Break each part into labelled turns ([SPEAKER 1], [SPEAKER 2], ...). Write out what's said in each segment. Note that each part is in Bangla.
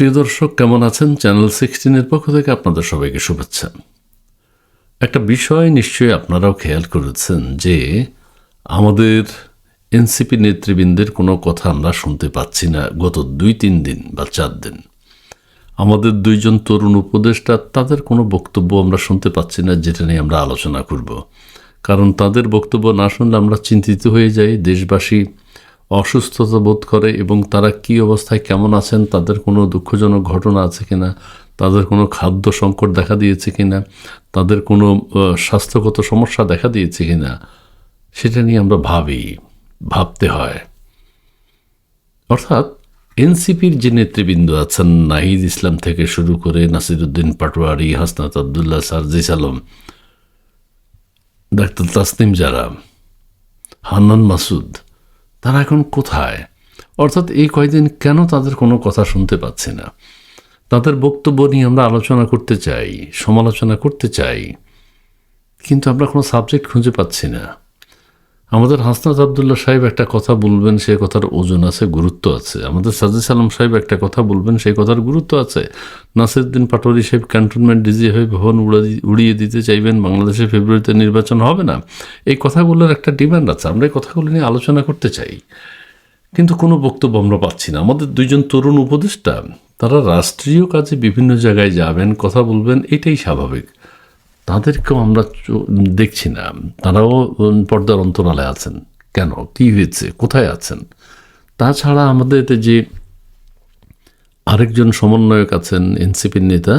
[SPEAKER 1] প্রিয় দর্শক, কেমন আছেন? চ্যানেল সিক্সটিনের পক্ষ থেকে আপনাদের সবাইকে শুভেচ্ছা। একটা বিষয় নিশ্চয়ই আপনারাও খেয়াল করেছেন যে, আমাদের এনসিপি নেতৃবৃন্দের কোনো কথা আমরা শুনতে পাচ্ছি না গত দুই তিন দিন বা চার দিন। আমাদের দুইজন তরুণ উপদেষ্টা, তাদের কোনো বক্তব্য আমরা শুনতে পাচ্ছি না, যেটা নিয়ে আমরা আলোচনা করব। কারণ তাদের বক্তব্য না শুনলে আমরা চিন্তিত হয়ে যাই। দেশবাসী অসুস্থতা বোধ করে এবং তারা কি অবস্থায় কেমন আছেন, তাদের কোনো দুঃখজনক ঘটনা আছে কিনা, তাদের কোনো খাদ্য সংকট দেখা দিয়েছে কিনা, তাদের কোনো স্বাস্থ্যগত সমস্যা দেখা দিয়েছে কিনা, সেটা নিয়ে আমরা ভাবি, ভাবতে হয়। অর্থাৎ এনসিপির যে নেতৃবৃন্দ আছেন, নাহিদ ইসলাম থেকে শুরু করে নাসিরুদ্দিন পাটোয়ারি, হাসনাত আবদুল্লাহ, সারজিস আলম, ডাক্তার তাসনিম জারা হান্নান মাসুদ তারা এখন কোথায়? অর্থাৎ এই কয়দিন কেন তাদের কোনো কথা শুনতে পাচ্ছি না? তাদের বক্তব্য নিয়ে আমরা আলোচনা করতে চাই, সমালোচনা করতে চাই। কিন্তু আমরা কোনো সাবজেক্ট খুঁজে পাচ্ছি না। আমাদের হাসনাত আবদুল্লাহ সাহেব একটা কথা বলবেন, সেই কথার ওজন আছে, গুরুত্ব আছে। আমাদের সাজিদ সালাম সাহেব একটা কথা বলবেন, সেই কথার গুরুত্ব আছে। নাসিরুদ্দিন পাটোয়ারি সাহেব ক্যান্টনমেন্ট ডিজি হয়ে ভবন উড়া- উড়িয়ে দিতে চাইবেন, বাংলাদেশে ফেব্রুয়ারিতে নির্বাচন হবে না। এই কথাগুলোর একটা ডিমান্ড আছে, আমরা এই কথাগুলো নিয়ে আলোচনা করতে চাই। কিন্তু কোনো বক্তব্য আমরা পাচ্ছি না। আমাদের দুইজন তরুণ উপদেষ্টা, তারা রাষ্ট্রীয় কাজে বিভিন্ন জায়গায় যাবেন, কথা বলবেন, এটাই স্বাভাবিক। তাদেরকেও আমরা দেখছি না। তারাও পর্দার অন্তরালে আছেন। কেন? কি হয়েছে? কোথায় আছেন? তাছাড়া আমাদের যে আরেকজন সমন্বয়ক আছেন এনসিপির নেতা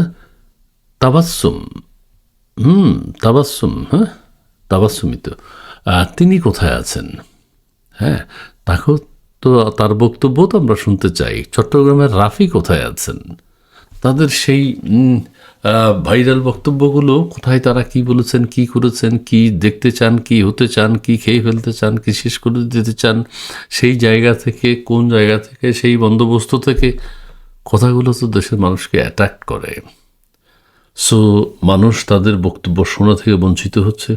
[SPEAKER 1] তাবাসুম হুম তাবাসুম হ্যাঁ? তাবাসুমই তো। তিনি কোথায় আছেন? হ্যাঁ তাকেও তো তার বক্তব্য তো আমরা শুনতে চাই। চট্টগ্রামের রাফি কোথায় আছেন? তাদের সেই ভাইরাল বক্তব্যগুলো, কোথায় তারা কি বলেছেন, কি করেছেন, কি দেখতে চান, কি হতে চান, কি খেয়ে ফেলতে চান, কি শেষ করে দিতে চান, সেই জায়গা থেকে, কোন জায়গা থেকে, সেই বন্দোবস্ত থেকে, কথাগুলো তো দেশের মানুষকে অ্যাট্রাক্ট করে। সো মানুষ তাদের বক্তব্য শোনা থেকে বঞ্চিত হচ্ছে,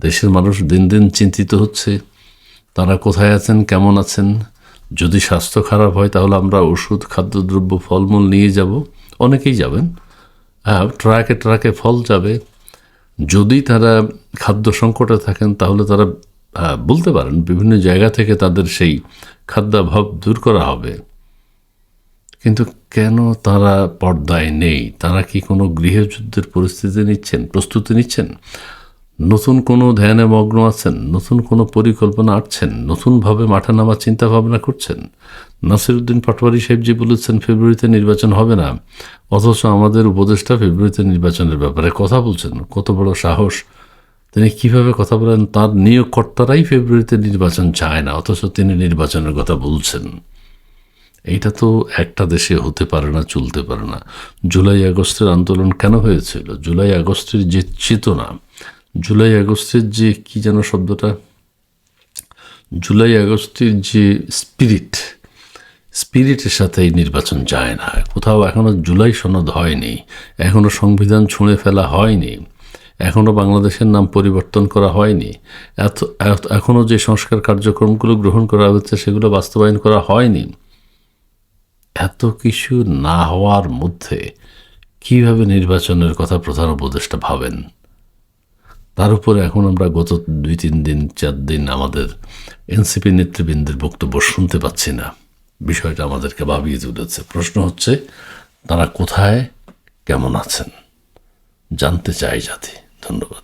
[SPEAKER 1] দেশের মানুষ দিন দিন চিন্তিত হচ্ছে, তারা কোথায় আছেন, কেমন আছেন, যদি স্বাস্থ্য খারাপ হয় তাহলে আমরা ওষুধ, খাদ্যদ্রব্য, ফলমূল নিয়ে যাব, অনেকেই যাবেন ট্রাকে ট্রাকে ফল যাবে, যদি তারা খাদ্য সংকটে থাকেন, তাহলে তারা বলতে পারেন বিভিন্ন জায়গা থেকে তাদের সেই খাদ্যাভাব দূর করা হবে। কিন্তু কেন তারা পর্দায় নেই? তারা কি কোনো গৃহযুদ্ধের পরিস্থিতি নিচ্ছেন, প্রস্তুতি নিচ্ছেন? নতুন কোনো ধ্যানে মগ্ন আছেন, নতুন কোনো পরিকল্পনা আঁটছেন, নতুনভাবে মাঠে নামার চিন্তা ভাবনা করছেন। নাসিরুদ্দিন পাটোয়ারি সাহেব যে বলেছেন, ফেব্রুয়ারিতে নির্বাচন হবে না। অথচ আমাদের উপদেষ্টা ফেব্রুয়ারিতে নির্বাচনের ব্যাপারে কথা বলছেন। কত বড় সাহস। তিনি কীভাবে কথা বলেন, তার নিয়োগকর্তারাই ফেব্রুয়ারিতে নির্বাচন চায় না, অথচ তিনি নির্বাচনের কথা বলছেন। এইটা তো একটা দেশে হতে পারে না, চলতে পারে না। জুলাই আগস্টের আন্দোলন কেন হয়েছিল? জুলাই আগস্টের যে চেতনা জুলাই আগস্টের যে কি যেন শব্দটা? জুলাই আগস্টের যে স্পিরিট, স্পিরিটের সাথে এই নির্বাচন যায় না। কোথাও এখনও জুলাই সনদ হয়নি এখনও সংবিধান ছুঁড়ে ফেলা হয়নি এখনও বাংলাদেশের নাম পরিবর্তন করা হয়নি, এত, এত- এখনও যে সংস্কার কার্যক্রমগুলো গ্রহণ করা হয়েছে সেগুলো বাস্তবায়ন করা হয়নি। এত কিছু না হওয়ার মধ্যে কীভাবে নির্বাচনের কথা প্রধান উপদেষ্টা ভাবেন? তার উপরে এখন আমরা গত দুই, তিন দিন, চার দিন আমাদের এনসিপি নেতৃবৃন্দের বক্তব্য শুনতে পাচ্ছি না। বিষয়টা আমাদেরকে ভাবিয়ে তুলেছে। প্রশ্ন হচ্ছে, তারা কোথায়, কেমন আছেন? জানতে চাই জাতি। ধন্যবাদ।